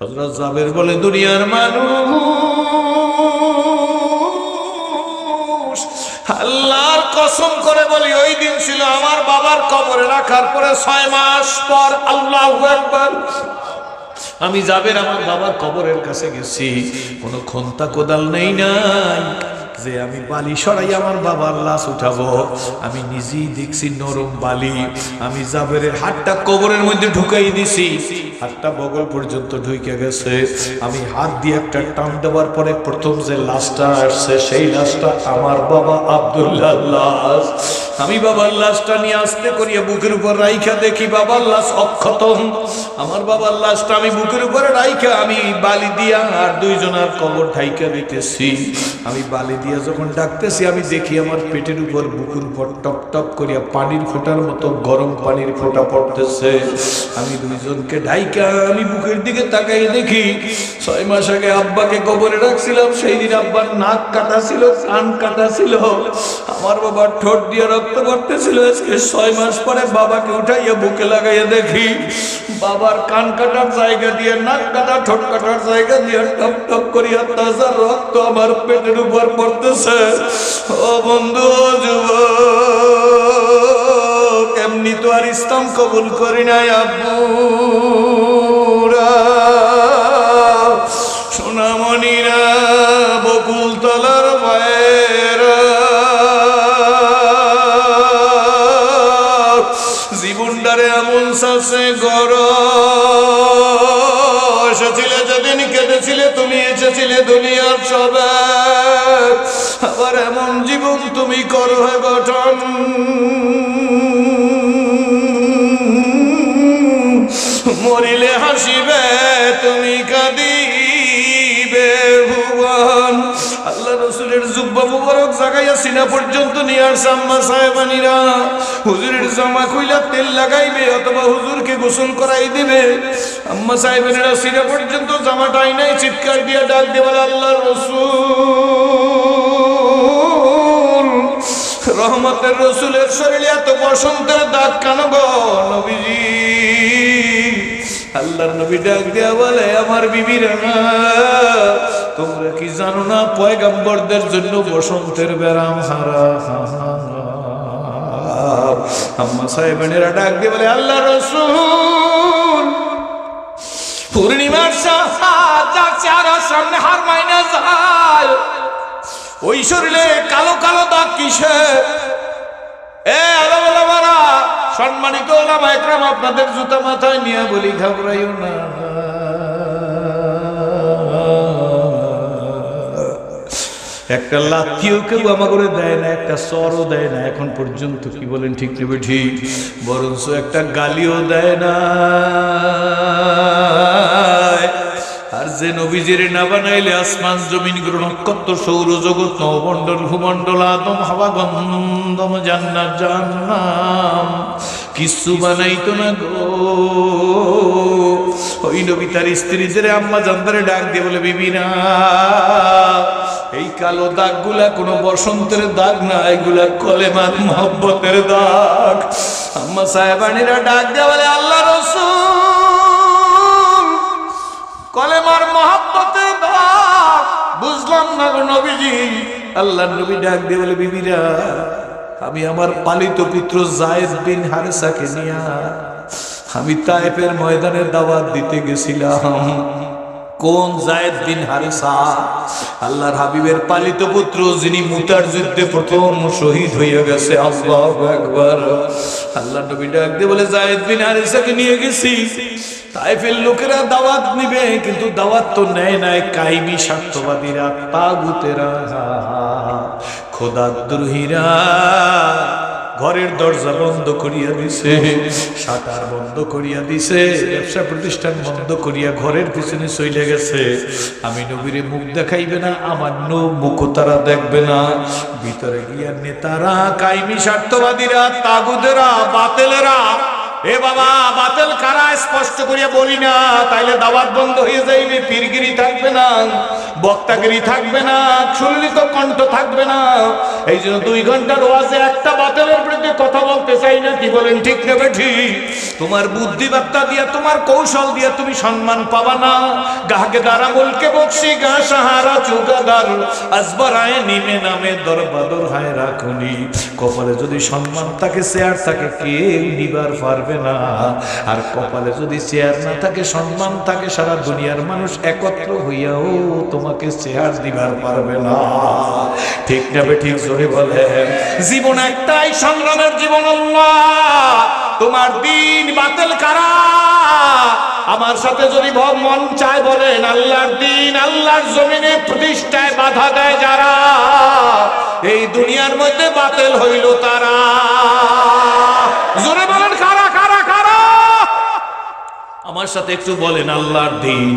হজরত জাবের বলে, দুনিয়ার মানুষ আল্লাহর কসম করে বলি, ওই দিন ছিল আমার বাবার কবরে রাখার পরে ছয় মাস পর আল্লাহ একবার আমি যাবের আমার বাবার কবরের কাছে গেছি। কোনো খন্তা কোদাল নেই নাই। যে আমি বালি সরাই আমার বাবার লাশ উঠাবো। আমি নিজেই দেখছি নরম বালি। আমি জাবেরের হাতটা কবরের মধ্যে ঢুকাই দিছি। হাতটা বগল পর্যন্ত ঢুকে গেছে। আমি হাত দিয়ে একটা টান দেওয়ার পরে প্রথম যে লাশটা আসছে, সেই লাশটা আমার বাবা আব্দুল্লাহ লাশ। আমি বাবার লাশটা নিয়ে আসতে করিয়া বুকের উপর রাইখা দেখি, বাবার লাশ অক্ষত। আমার বাবার লাশটা আমি বুকের উপরে রাইখা, আমি বালি দিয়া আর দুইজনার কবর ঢাইকা দিতেছি। আমি বালি দিয়া যখন ডাকতেছি, আমি দেখি আমার পেটের উপর বুকের উপর টপ টপ করিয়া পানির ফোঁটার মতো গরম পানির ফোঁটা পড়তেছে। আমি দুইজনকে ঢাইকা, আমি বুকের দিকে তাকাই দেখি, ছয় মাস আগে আব্বাকে কবরে রাখছিলাম, সেই দিন আব্বার নাক কাটা ছিল, কান কাটা ছিল। আমার বাবার ঠোঁট দিয়ে রক্ত পড়তেছিল আজকে ছয় মাস পরে বাবাকে উঠাইয়া বুকে লাগাইয়া দেখি, বাবার কান কাটার জায়গা দিয়ে, নাক কাটা, ঠোঁট কাটার জায়গা দিয়ে টপ টপ করিয়া তাজা রক্ত আমার পেটের উপর পড়তেছে। ও বন্ধু, ও যুবক, এমনি তো আর ইসলাম কবুল করি নাই আব্বুরা যেদিন কেঁদেছিলে, তুমি এসেছিলে দুনিয়ার সবে। আবার এমন জীবন তুমি করো গঠন। মরিলে হাসিবে, তুমি কাঁদিবে জুব্বা মুবারক জাগাইয়া সিনা পর্যন্ত নিয়ে আসছে আম্মা সাহেবানিরা। হুজুরের জামা খুইলা তেল লাগাইবে অথবা হুজুরকে গোসল করাই দিবে। আম্মা সাহেবানিরা সিনা পর্যন্ত জামাটাই নাই চিৎকার দিয়ে ডাক দেবে আল্লাহ রসুল, রহমতের রসুলের শরীরে এত বসন্তের দাগ কানো গো নবীজি? আল্লাহর নবী ডাক দেয়া বলে, আমার বিবিরা জানো না পয়গাম্বরদের জন্য বসন্তের ব্যারাম, হারা আম্মা সাহেবেরা ডাক দিয়ে বলে আল্লাহ রসুল, পূর্ণিমার সামনে হার মাইনা যায়। ওই শরীরে কালো কালো দাগ কিসে? এ আলামারা, সম্মানিত ওলামা একরাম, আপনাদের জুতা মাথায় নিয়ে বলি, ঘাবড়াইও না। একটা লাথিও কেউ আমা করে দেয় না, একটা সরও দেয় না। এখন পর্যন্ত কি বলেন, ঠিক নেবে, ঠিক। বরঞ্চ একটা গালিও দেয় না। আর যে নবীজির না বানাইলে আসমান, জমিন, গ্রহ, নক্ষত্র, সৌর, জগৎ, নবমণ্ডল, ভূমণ্ডল, আদম, হাওয়া, গন্ধম, জান্নাত জান্নাম কিছু বানাইতো না গো। ওই নবী তার স্ত্রীদের আম্মা জানতারে ডাক দিয়ে বলে বিবিনা এই কালো দাগগুলা কোনো বসন্তের দাগ না, এগুলা কলেমার মহব্বতের দাগ। আম্মা সাহেবানিরা ডাক দেওয়া বলে, আল্লাহ রসুল, কলেমার মহাব্বতের দাগ, বুঝলাম না গো নবীজি। আল্লাহ নবী ডাক দিয়ে বলে, বিবিরা, আমি আমার পালিত পুত্র জায়েদ বিন হারেসাকে নিয়া, আমি তায়েফের ময়দানে দাওয়াত দিতে গেছিলাম। কোন জায়েদ বিন হারেসা? আল্লাহর হাবিবের পালিত পুত্র যিনি মুতার যুদ্ধে প্রথম শহীদ হইয়া গেছে, আল্লাহু আকবার। আল্লাহ নবী ডাক বলে, জায়েদ বিন হারেসাকে নিয়ে গেছি। তাইফের লোকেরা দাওয়াত নিবে, কিন্তু দাওয়াত তো নেয় নাই। কাইমি স্বার্থবাদীরা তাগুতেরা খোদা দ্রোহীরা ঘরের দরজা বন্ধ করিয়া দিছে সাঁতার বন্ধ করিয়া দিছে, ব্যবসা প্রতিষ্ঠান বন্ধ করিয়া ঘরের পিছনে চলে গেছে। আমি নবীরে মুখ দেখাইবে না, আমার নো মুখ তারা দেখবে না। ভিতরে গিয়া নেতারা কাইমি স্বার্থবাদীরা, তাগুদেরা, বাতেলেরা এ বাবা, বাতিল কারা? স্পষ্ট করিয়া বলি না। তাইলে দাওয়াত বন্ধ হয়ে যাইবে, পীরগিরি থাকবে না, বক্তাগিরি থাকবে না সুললিত কণ্ঠ থাকবে না। এই জন্য দুই ঘণ্টার ওয়াজে একটা বাতিলের বিরুদ্ধে কথা বলতে চাই না। কি বলেন, ঠিক নেবে ঠিক তোমার বুদ্ধিবার্তা দিয়া, তোমার কৌশল দিয়া তুমি সম্মান পাবা না। গাহকে দ্বারা বলকে বকশি, গা সাহারা চুগাদার আসবরায় নিমে নামে দরবাদর হায় রাখুনি। কপালে যদি সম্মান থাকে চেয়ার থাকে, কেউ নিবার পারবে না। আর কপালে যদি চেয়ার না থাকে, সম্মান থাকে, সারা দুনিয়ার মানুষ একত্র হইয়াও তোমাকে চেয়ার দিবার পারবে না। ঠিক যাবে ঠিক জোরে বলে। জীবন একটাই, সংগ্রামের জীবন তোমার দিন বাতিল কারা? আমার সাথে যদি মন চায় বলেন, আল্লাহর দিন আল্লাহর জমিনে প্রতিষ্ঠায় বাধা দেয় যারা, এই দুনিয়ার মধ্যে বাতিল হইল তারা। জোরে বলেন কারা কারা কারা আমার সাথে একটু বলেন, আল্লাহর দিন,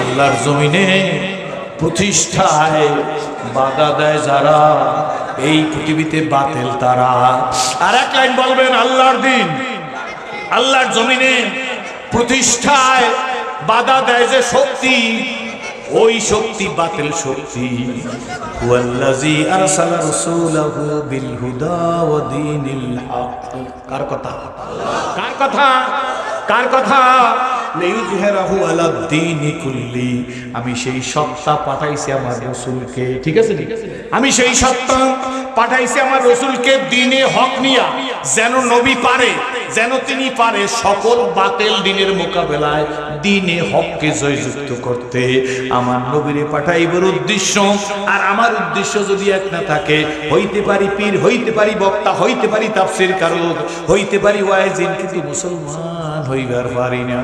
আল্লাহর জমিনে প্রতিষ্ঠায় বাধা দেয় যারা, এই পৃথিবীতে বাতিল তারা। আর এক লাইন বলবেন, আল্লাহর দিন, আল্লাহর জমিনে প্রতিষ্ঠায় বাধা দেয় যে শক্তি, ওই শক্তি বাতিল শক্তি। কার কথা? কার কথা? কার কথা? আমি সেই সত্তা পাঠাইছি আমার রাসূলকে। ঠিক আছে আমি সেই সত্তা পাঠাইছি আমার রাসূলকে দিনে হক নিয়া। যেন নবী পারে, যেন তিনি পারে সকল বাতিল দিনের মোকাবেলায় দিনে হককে জয়যুক্ত করতে। আমার নবীরে পাঠাইবার উদ্দেশ্য, আর আমার উদ্দেশ্য যদি এক না থাকে, হইতে পারি পীর, হইতে পারি বক্তা, হইতে পারি তাফসির কারক হইতে পারি ওয়াইজিন কিন্তু মুসলমান হইবার পারি না